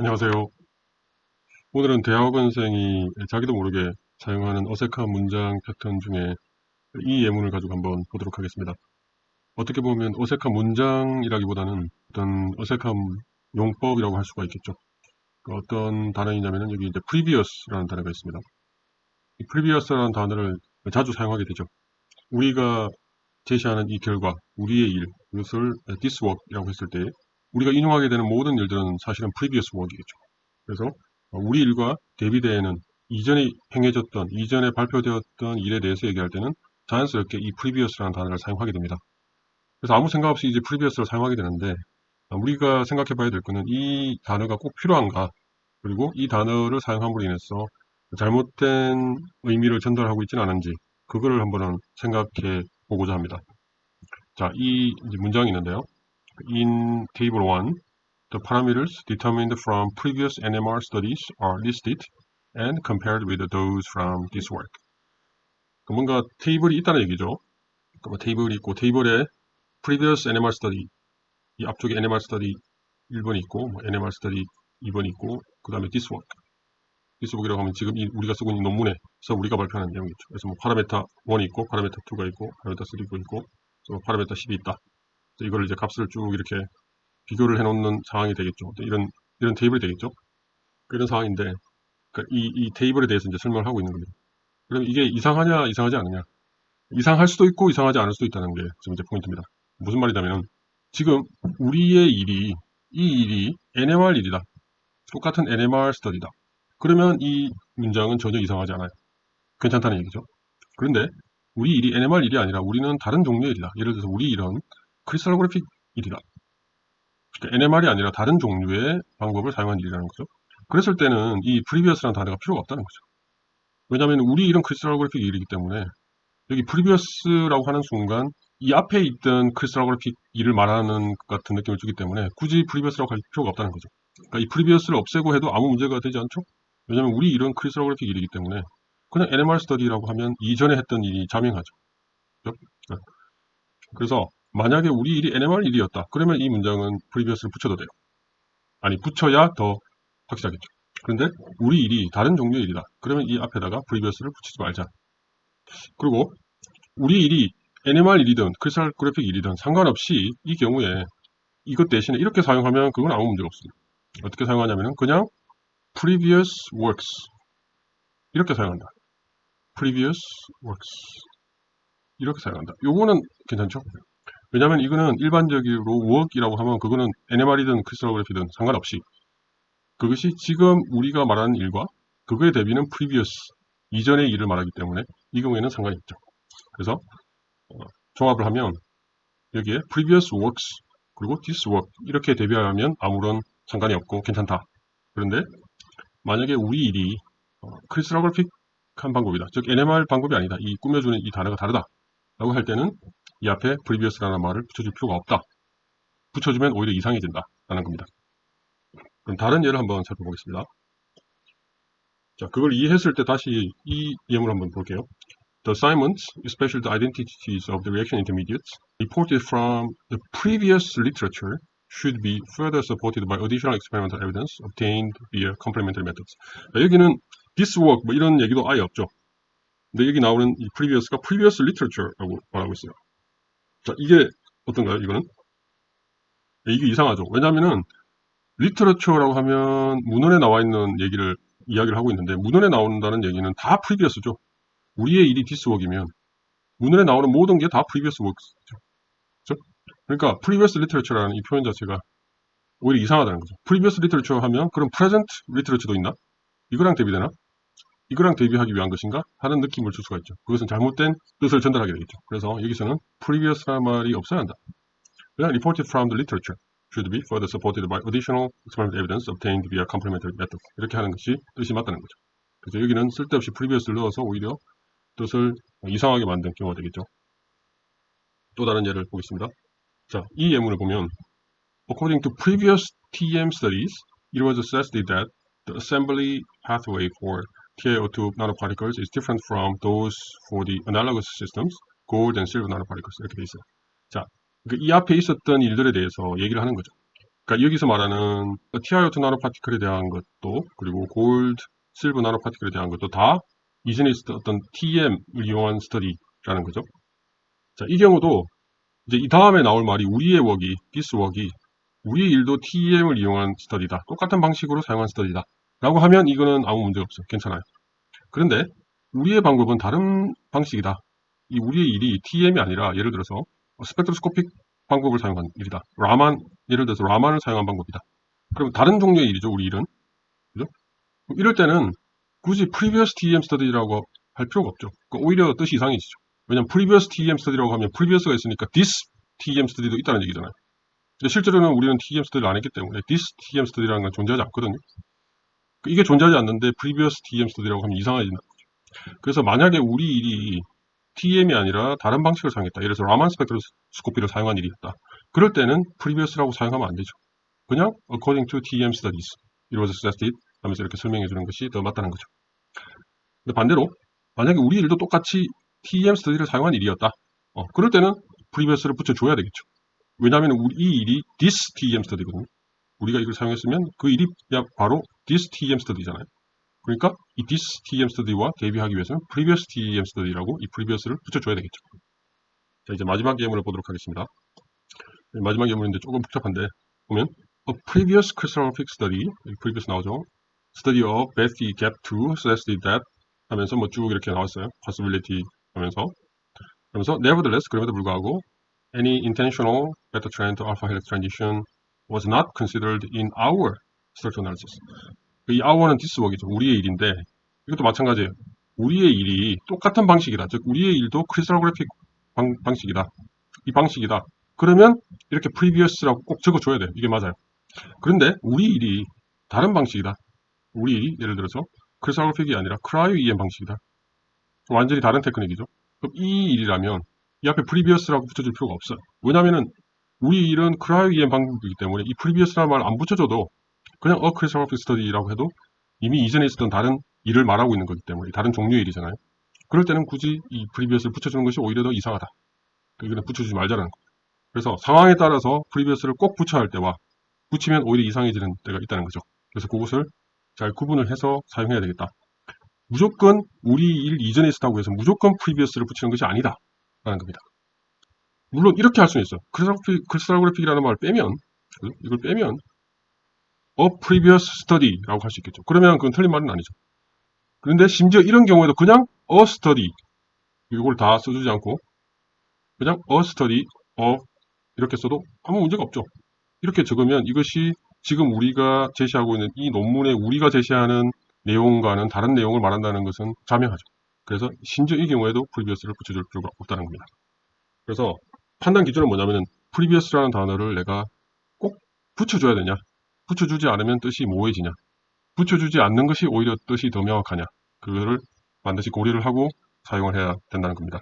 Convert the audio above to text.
안녕하세요. 오늘은 대학원생이 자기도 모르게 사용하는 어색한 문장 패턴 중에 이 예문을 가지고 한번 보도록 하겠습니다. 어떻게 보면 어색한 문장이라기보다는 어떤 어색한 용법이라고 할 수가 있겠죠. 그 어떤 단어이냐면은 여기 이제 previous라는 단어가 있습니다. 이 previous라는 단어를 자주 사용하게 되죠. 우리가 제시하는 이 결과, 우리의 일, 이것을 this work이라고 했을 때 우리가 인용하게 되는 모든 일들은 사실은 previous work이겠죠. 그래서 우리 일과 대비되는 이전에 행해졌던, 이전에 발표되었던 일에 대해서 얘기할 때는 자연스럽게 이 previous라는 단어를 사용하게 됩니다. 그래서 아무 생각 없이 이제 previous를 사용하게 되는데 우리가 생각해 봐야 될 것은 이 단어가 꼭 필요한가 그리고 이 단어를 사용함으로 인해서 잘못된 의미를 전달하고 있지는 않은지 그거를 한번 생각해 보고자 합니다. 자, 이 문장이 있는데요. In Table 1, the parameters determined from previous NMR studies are listed and compared with those from this work. 그 뭔가 테이블이 있다는 얘기죠. 그러니까 테이블이 있고 테이블에 previous NMR study 이 앞쪽에 NMR study 1번 있고 뭐 NMR study 2번 있고 그 다음에 this work this work이라고 하면 지금 이 우리가 쓰고 있는 논문에서 우리가 발표하는 내용이죠. 그래서 뭐 파라메타 1이 있고 파라메타 2가 있고 파라메타 3가 있고 뭐 파라메타 10이 있다. 이걸 이제 값을 쭉 이렇게 비교를 해놓는 상황이 되겠죠. 이런 이런 테이블이 되겠죠. 그런 상황인데 그러니까 이, 이 테이블에 대해서 이제 설명을 하고 있는 겁니다. 그럼 이게 이상하냐 이상하지 않느냐 이상할 수도 있고 이상하지 않을 수도 있다는 게 지금 이제 포인트입니다. 무슨 말이냐면 지금 우리의 일이 이 일이 NMR 일이다. 똑같은 NMR 스터디다. 그러면 이 문장은 전혀 이상하지 않아요. 괜찮다는 얘기죠. 그런데 우리 일이 NMR 일이 아니라 우리는 다른 종류의 일이다. 예를 들어서 우리 일은 크리스탈 그래픽 일이다. 그러니까 NMR이 아니라 다른 종류의 방법을 사용한 일이라는 거죠. 그랬을 때는 이 previous라는 단어가 필요가 없다는 거죠. 왜냐하면 우리 일은 크리스탈 그래픽 일이기 때문에 여기 previous라고 하는 순간 이 앞에 있던 크리스탈 그래픽 일을 말하는 것 같은 느낌을 주기 때문에 굳이 previous라고 할 필요가 없다는 거죠. 그러니까 이 previous를 없애고 해도 아무 문제가 되지 않죠? 왜냐하면 우리 일은 크리스탈 그래픽 일이기 때문에 그냥 NMR 스터디라고 하면 이전에 했던 일이 자명하죠. 네. 그래서 만약에 우리 일이 NMR 일이었다. 그러면 이 문장은 previous를 붙여도 돼요. 아니 붙여야 더 확실하겠죠. 그런데 우리 일이 다른 종류의 일이다. 그러면 이 앞에다가 previous를 붙이지 말자. 그리고 우리 일이 NMR 일이든 크리스탈 그래픽 일이든 상관없이 이 경우에 이것 대신에 이렇게 사용하면 그건 아무 문제가 없습니다. 어떻게 사용하냐면 그냥 previous works 이렇게 사용한다. previous works 이렇게 사용한다. 요거는 괜찮죠? 왜냐하면 이거는 일반적으로 work이라고 하면 그거는 NMR이든 크리스탈그래피든 상관없이 그것이 지금 우리가 말하는 일과 그거에 대비는 previous 이전의 일을 말하기 때문에 이 경우에는 상관이 있죠. 그래서 어, 종합을 하면 여기에 previous works 그리고 this work 이렇게 대비하면 아무런 상관이 없고 괜찮다. 그런데 만약에 우리 일이 어, 크리스탈그래픽한 방법이다. 즉 NMR 방법이 아니다. 이 꾸며주는 이 단어가 다르다. 라고 할 때는 이 앞에 previous라는 말을 붙여줄 필요가 없다. 붙여주면 오히려 이상해진다. 라는 겁니다. 그럼 다른 예를 한번 살펴보겠습니다. 자, 그걸 이해했을 때 다시 이 예문 한번 볼게요. The assignments, especially the identities of the reaction intermediates, reported from the previous literature should be further supported by additional experimental evidence obtained via complementary methods. 자, 여기는 this work 뭐 이런 얘기도 아예 없죠. 근데 여기 나오는 이 previous가 previous literature라고 말하고 있어요. 자, 이게 어떤가요, 이거는? 네, 이게 이상하죠. 왜냐면은, 리터러처라고 하면 문헌에 나와 있는 얘기를 이야기를 하고 있는데 문헌에 나온다는 얘기는 다 프리비어스죠. 우리의 일이 디스웍이면 문헌에 나오는 모든 게 다 프리비어스 워크죠. 그렇죠? 그러니까 프리비어스 리터러처라는 이 표현 자체가 오히려 이상하다는 거죠. 프리비어스 리터러처 하면 그럼 프레젠트 리터러처도 있나? 이거랑 대비되나? 이거랑 대비하기 위한 것인가? 하는 느낌을 줄 수가 있죠. 그것은 잘못된 뜻을 전달하게 되겠죠. 그래서 여기서는 previous라는 말이 없어야 한다. 그냥 reported from the literature should be further supported by additional experimental evidence obtained via complementary methods. 이렇게 하는 것이 뜻이 맞다는 거죠. 그래서 여기는 쓸데없이 previous를 넣어서 오히려 뜻을 이상하게 만든 경우가 되겠죠. 또 다른 예를 보겠습니다. 자, 이 예문을 보면 According to previous TM studies, it was assessed that the assembly pathway for TiO2 nanoparticles is different from those for the analogous systems, gold and silver nanoparticles 이렇게 돼 있어요. 자, 이 앞에 있었던 일들에 대해서 얘기를 하는 거죠. 그러니까 여기서 말하는 TiO2 나노파티클에 대한 것도 그리고 골드, 실버 나노파티클에 대한 것도 다 이전에 있었던 어떤 TM을 이용한 스터디라는 거죠. 자, 이 경우도 이제 이 다음에 나올 말이 우리의 웍이, 디스 웍이 우리의 일도 TEM을 이용한 스터디다. 똑같은 방식으로 사용한 스터디다. 라고 하면 이거는 아무 문제 없어요. 괜찮아요. 그런데 우리의 방법은 다른 방식이다. 이 우리의 일이 TEM이 아니라 예를 들어서 스펙트로스코픽 방법을 사용한 일이다. 라만, 예를 들어서 라만을 사용한 방법이다. 그럼 다른 종류의 일이죠, 우리 일은. 그죠? 이럴 때는 굳이 previous TEM study라고 할 필요가 없죠. 그러니까 오히려 뜻이 이상해지죠. 왜냐면 previous TEM study라고 하면 previous가 있으니까 this TEM study도 있다는 얘기잖아요. 실제로는 우리는 TEM study를 안 했기 때문에 this TEM study라는 건 존재하지 않거든요. 이게 존재하지 않는데 previous TEM study라고 하면 이상해지는 거죠. 그래서 만약에 우리 일이 TEM이 아니라 다른 방식을 사용했다. 예를 들어서 라만 스펙트로스코피를 사용한 일이 있다. 그럴 때는 previous라고 사용하면 안 되죠. 그냥 according to TEM studies it was suggested 하면서 이렇게 설명해 주는 것이 더 맞다는 거죠. 근데 반대로 만약에 우리 일도 똑같이 TEM 스터디를 사용한 일이었다. 어, 그럴 때는 previous를 붙여줘야 되겠죠. 왜냐하면 우리 이 일이 this TEM 스터디거든요. 우리가 이걸 사용했으면 그 일이 바로 this TEM 스터디잖아요. 그러니까 이 this TEM 스터디와 대비하기 위해서는 previous TEM 스터디라고 이 previous를 붙여줘야 되겠죠. 자 이제 마지막 예문을 보도록 하겠습니다. 네, 마지막 예문인데 조금 복잡한데 보면 a previous crystallographic study previous 나오죠. study of Bethy gap 2 suggested that 하면서 뭐 쭉 이렇게 나왔어요. possibility 하면서 그러면서 nevertheless 그럼에도 불구하고 any intentional beta trend alpha helix transition was not considered in our structural analysis. 이 our는 this work이죠. 우리의 일인데 이것도 마찬가지예요. 우리의 일이 똑같은 방식이다. 즉 우리의 일도 크리스탈그래픽 방, 방식이다. 이 방식이다. 그러면 이렇게 previous라고 꼭 적어줘야 돼요. 이게 맞아요. 그런데 우리 일이 다른 방식이다. 우리 일이 예를 들어서 크리스탈그래픽이 아니라 크라이오 EM 방식이다. 완전히 다른 테크닉이죠. 그럼 이 일이라면 이 앞에 previous라고 붙여줄 필요가 없어요. 왜냐면은 우리 일은 크라이오 EM 방법이기 때문에 이 previous라는 말 안 붙여줘도 그냥 어 크리스탈그래픽 스터디라고 해도 이미 이전에 있었던 다른 일을 말하고 있는 거기 때문에 다른 종류의 일이잖아요. 그럴 때는 굳이 이 previous를 붙여주는 것이 오히려 더 이상하다. 이거는 붙여주지 말자는 거예요. 그래서 상황에 따라서 previous를 꼭 붙여야 할 때와 붙이면 오히려 이상해지는 때가 있다는 거죠. 그래서 그것을 잘 구분을 해서 사용해야 되겠다. 무조건 우리 일 이전에 있었다고 해서 무조건 previous를 붙이는 것이 아니다. 라는 겁니다. 물론 이렇게 할 수는 있어요. 크리스탈그래픽이라는 말을 빼면 이걸 빼면 a previous study라고 할 수 있겠죠. 그러면 그건 틀린 말은 아니죠. 그런데 심지어 이런 경우에도 그냥 a study 이걸 다 써주지 않고 그냥 a study of 이렇게 써도 아무 문제가 없죠. 이렇게 적으면 이것이 지금 우리가 제시하고 있는 이 논문에 우리가 제시하는 내용과는 다른 내용을 말한다는 것은 자명하죠. 그래서 심지어 이 경우에도 previous를 붙여줄 필요가 없다는 겁니다. 그래서 판단 기준은 뭐냐면은 previous라는 단어를 내가 꼭 붙여줘야 되냐 붙여주지 않으면 뜻이 모호해지냐 붙여주지 않는 것이 오히려 뜻이 더 명확하냐 그거를 반드시 고려를 하고 사용을 해야 된다는 겁니다.